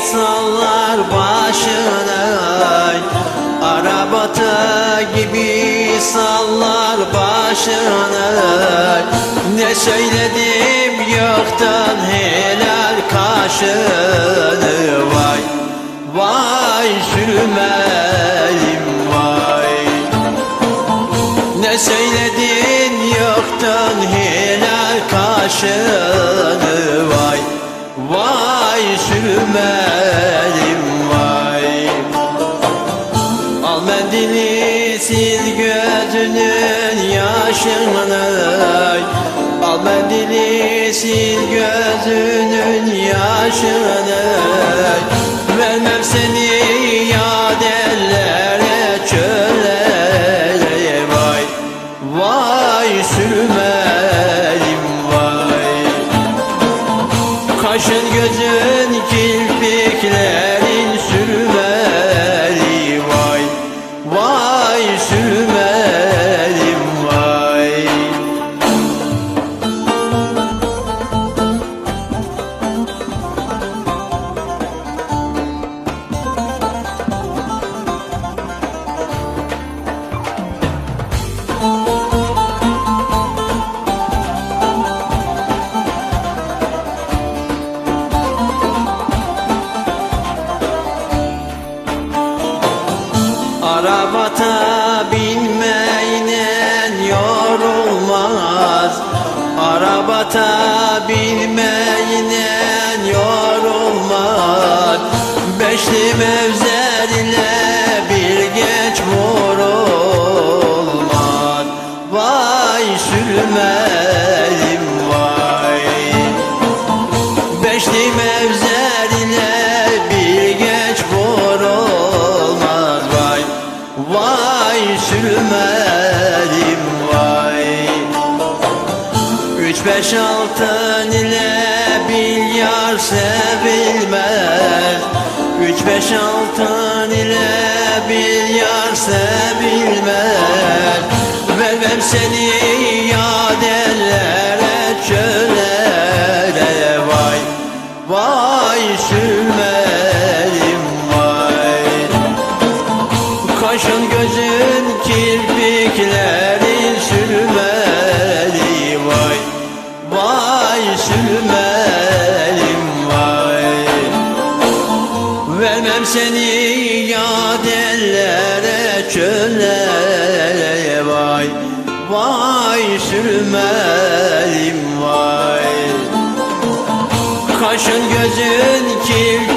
sallar başını Arabata gibi sallar başını Ne söyledim yoktan helal kaşını. Vay vay sürmelim vay. Ne söyledin yoktan helal kaşını vay sürmelim vay. Al mendili sil gözünün yaşını. Al mendili sil gözünün yaşını. Vermem seni Kaşın gözün kirpiklerin Arabata binmeyle yorulmaz. Arabata binmeyle yorulmaz. Beşli mevzer ile bir geç vurulmaz. Vay sürmelim Üç beş altın ile bir yar sevilmez. Üç beş altın ile bir yar sevilmez. Vermem seni Vermem seni yad ellere çöllere vay Vay sürmelim vay. Kaşın gözün kirpi